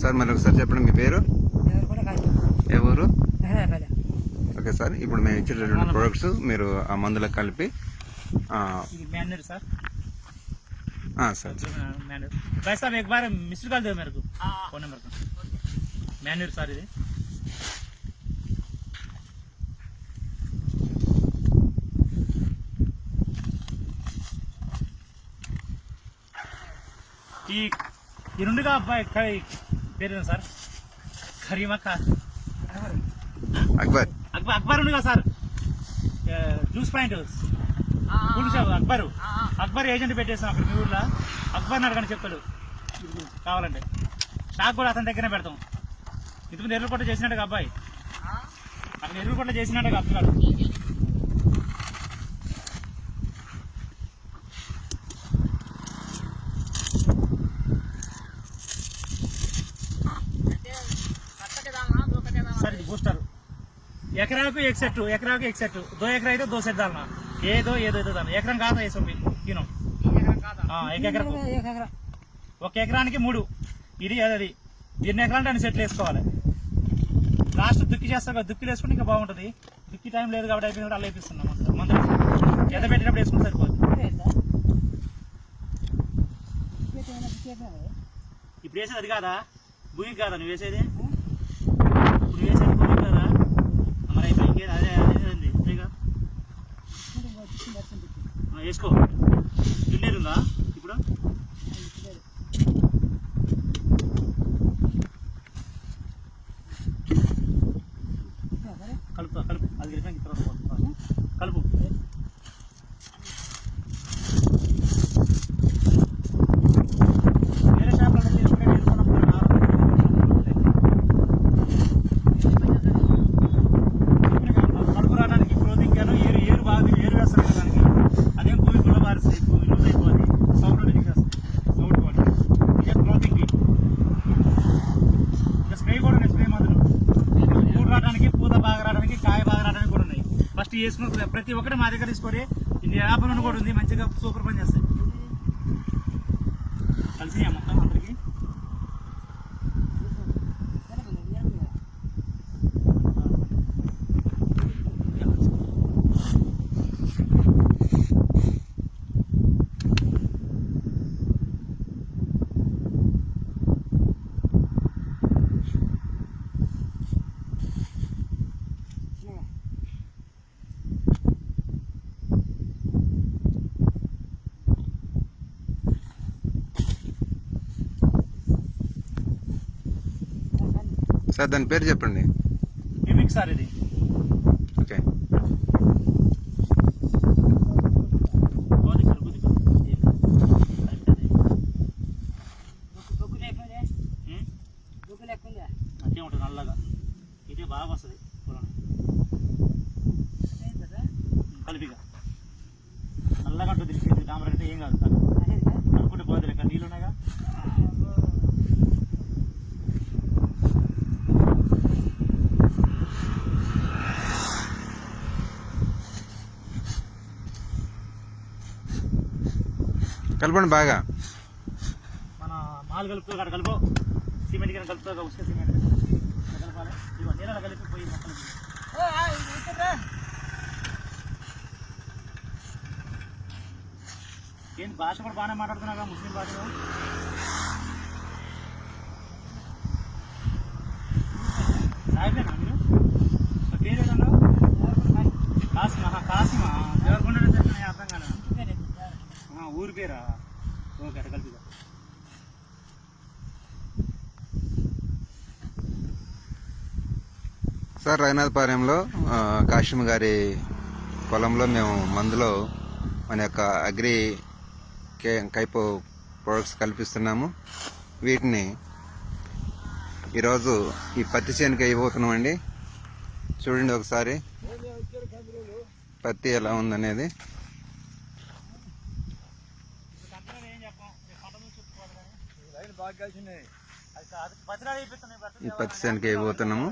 Sir మరి ఒకసారి చెప్పండి మీ పేరు ఎవరు కూడా కాదు ఏ ఊరు హైదరాబాద్ ఓకే సార్ ఇప్పుడు మేము ఇచ్చేటటువంటి ప్రొడక్ట్స్ మీరు ఆ మందులకు కలిపి ఆ, ఇది मैनेजर सर ఆ, సార్ मैनेजर भाई साहब एक बार मिस्ड कॉल दो मेरे को फोन नंबर का मैनेजर सर ఇది ఈ ఈ రెండుగా అబ్బాయి క- పేరు సార్? కరీమా ఖా అక్బర్ అక్బర్ అక్బర్ ఉండుగా సార్? ఏ, juice point. Shop Akbar. Akbar agent పెట్టేస్తాం అక్కడ మీ ఊర్లో. అక్బర్ని అడగండి చెప్తాడు. కావాలంటే. స్టాక్ కూడా అతని దగ్గరనే పెడతాం. ఇంతకుముందు ఎరువులు కొట్ట చేసినట్టుగా అబ్బాయి. అక్కడ ఎరువులు కొట్ట చేసినట్టుగా అబ్బాయి. ఎకరాకు ఎక్ సెట్ ఎకరాకు ఎక్ సెట్ దో ఎకరా అయితే దో సెట్ దాన్న ఏదో ఏదో ఏదో దాన్న ఎకరం కాదా వేసాం తినం ఒక ఎకరానికి మూడు. ఇది అది ఎన్ని ఎకరా అంటే సెట్లు వేసుకోవాలి. లాస్ట్ దుక్కి చేస్తా కదా దుక్కి వేసుకుంటే ఇంకా బాగుంటుంది. దుక్కి టైం లేదు కాబట్టి అయిపోయింది అలా వేపిస్తున్నాం మందు ఎద పెట్టినప్పుడు వేసుకుంటే సరిపోతుంది ఇప్పుడు వేసేది అది కాదా? భూమికి కాదా? నువ్వు వేసేది? ఉన్నాయి ఫస్ట్ ప్రతి ఒక్కటి మా దగ్గర తీసుకొని ఇది యాపన్ కూడా ఉంది. మంచిగా సూపర్ పని చేస్తాయి. కలిసి మొత్తం అందరికి? సార్ దాని పేరు చెప్పండి. సార్ ఇది. ఓకే. ఉంటుంది నల్లగా? ఇదే బాగా వస్తుంది పొలం. కలిపిగా. నల్లగా ఉంటుంది అంటే ఏం కాదు కలుపుకుంటే పోతుంది నీళ్ళు ఉన్నాయిగా? కలపండి బాగా. మన మాలు కలుపుతో అక్కడ కలుపు. సిమెంట్ కింద కలుపుతో ఉసుక సిమెంట్. కలపాలి? నీళ్ళలో కలిపి పోయి మొక్కలు ఏంటి భాష కూడా బాగానే మాట్లాడుతున్నాగా ముస్లిం భాషలో? ఊరి పేరా ఓకే అట్ట కలిపిదా సార్ రైనాథపాలెంలో ఆ, కాశీం గారి పొలంలో మేము మందులో మన యొక్క అగ్రి కే కైపో ప్రొడక్ట్స్ కల్పిస్తున్నాము. వీటిని ఈరోజు ఈ పత్తి చేనుకి అయిపోతున్నామండి చూడండి ఒకసారి. పత్తి ఎలా ఉందనేది. ఈ పత్తి చేనుకి అయిపోతున్నాము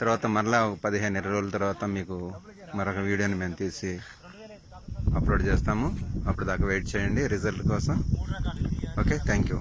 తర్వాత మరలా ఒక పదిహేను ఇరవై రోజుల తర్వాత మీకు మరొక వీడియోని మేము తీసి అప్లోడ్ చేస్తాము. అప్పుడు దాకా వెయిట్ చేయండి రిజల్ట్ కోసం. Okay thank you.